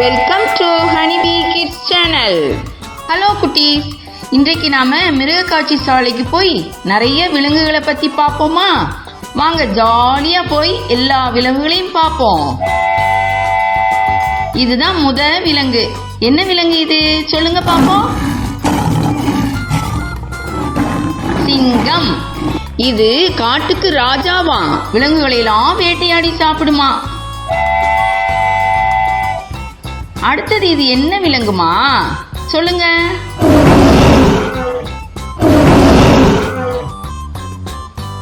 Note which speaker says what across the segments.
Speaker 1: Welcome to Honeybee kids channel hello குட்டீஸ் இன்றைக்கு நாம மிருகக்காட்சி சாலைக்கு போய் நிறைய விலங்குகளை பத்தி பார்ப்போமா? வாங்க ஜாலியா போய் எல்லா விலங்குகளையும் பார்ப்போம். இதுதான் முத விலங்கு. என்ன விலங்கு இது? சொல்லுங்க பாப்போம் சிங்கம். இது காட்டுக்கு ராஜாவாம் விலங்குகளை எல்லாம் வேட்டையாடி சாப்பிடுமா? அடுத்தது இது என்ன விலங்குமா சொல்லுங்க.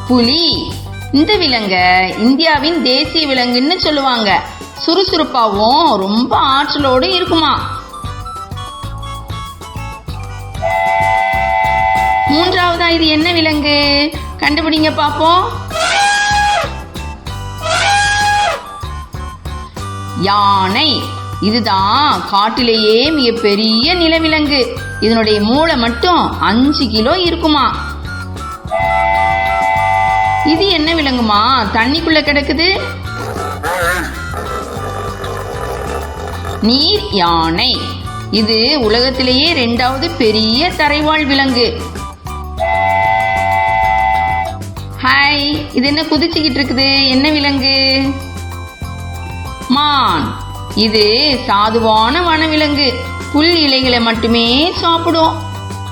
Speaker 1: புலி. இந்த விலங்க இந்தியாவின் தேசிய விலங்குன்னு சொல்லுவாங்க. சுறுசுறுப்பாவும் ரொம்ப ஆற்றலோடு இருக்குமா? மூன்றாவதா இது என்ன விலங்கு? கண்டுபிடிங்க பாப்போம். யானை. இதுதான் காட்டிலேயே மிகப்பெரிய நிலவிலங்கு. இதனுடைய மூளை மட்டும் அஞ்சு கிலோ இருக்குமா? இது என்ன விலங்குமா? தண்ணிக்குள்ள கிடக்குது. நீர் யானை. இது உலகத்திலேயே ரெண்டாவது பெரிய தரைவாழ் விலங்கு. ஹாய் இது என்ன குதிச்சுக்கிட்டு இருக்குது? என்ன விலங்கு? மான். இது சாதுவான வனவிலங்கு. புல் இலைகளை மட்டுமே சாப்பிடும்.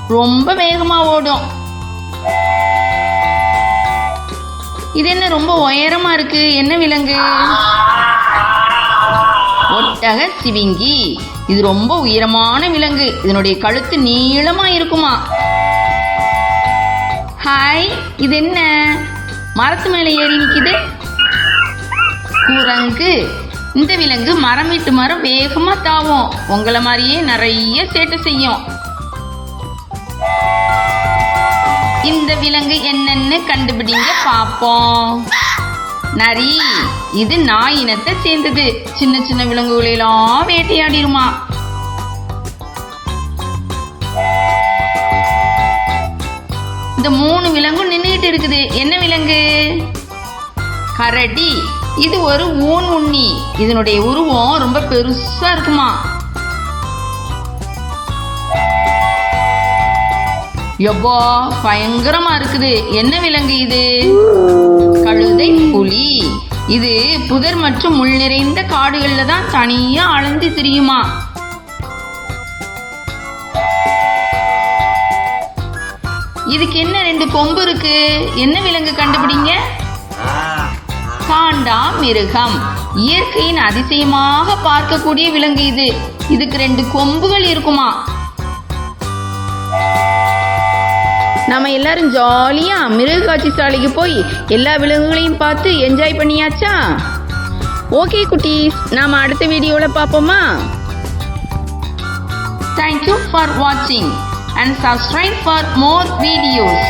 Speaker 1: ரொம்ப வேகமா ஓடும். இது என்ன ரொம்ப உயரமா இருக்கு? என்ன விலங்கு? ஒட்டக சிவிங்கி. இது ரொம்ப உயரமான விலங்கு. இதனுடைய கழுத்து நீளமா இருக்குமா? ஹாய் இது என்ன? மரத்து மேலே ஏறி நிக்குது. குரங்கு. இந்த விலங்கு மரம் விட்டு மரம் வேகமா தாவும். உங்களை மாதிரியே நிறைய சேட்டை செய்யும். இந்த விலங்கு என்னன்னு கண்டுபிடிங்க பாப்போம். நரி இது நாய் இனத்தை சேர்ந்தது. சின்ன சின்ன விலங்குகளெல்லாம் வேட்டையாடிருமா இந்த மூணு விலங்கும் நின்றுகிட்டு இருக்குது. என்ன விலங்கு? கரடி. இது ஒரு ஊன் உண்ணி. இதனுடைய உருவம் ரொம்ப பெருசா இருக்குமா? எவ்வா பயங்கரமா இருக்குது. என்ன விலங்கு இது? கழுதை புலி. இது புதர் மற்றும் முள் நிறைந்த காடுகள்ல தான் தனியா அலைஞ்சு திரியுமா? இதுக்கு என்ன ரெண்டு கொம்பு இருக்கு? என்ன விலங்கு கண்டுபிடிங்க? காண்டா மிருகம். இயற்கையின் அதிசயமாக பார்க்கக்கூடிய விலங்கு இது. இதுக்கு ரெண்டு கொம்புகள் இருக்குமா? நம்ம எல்லாரும் ஜாலியா மிருக காட்சி சாலைக்கு போய் எல்லா விலங்குகளையும் பார்த்து என்ஜாய் பண்ணியாச்சா? ஓகே குட்டீஸ். நாம அடுத்த வீடியோவில் பார்ப்போமா? தேங்க்யூ ஃபார் வாட்சிங் and subscribe for more videos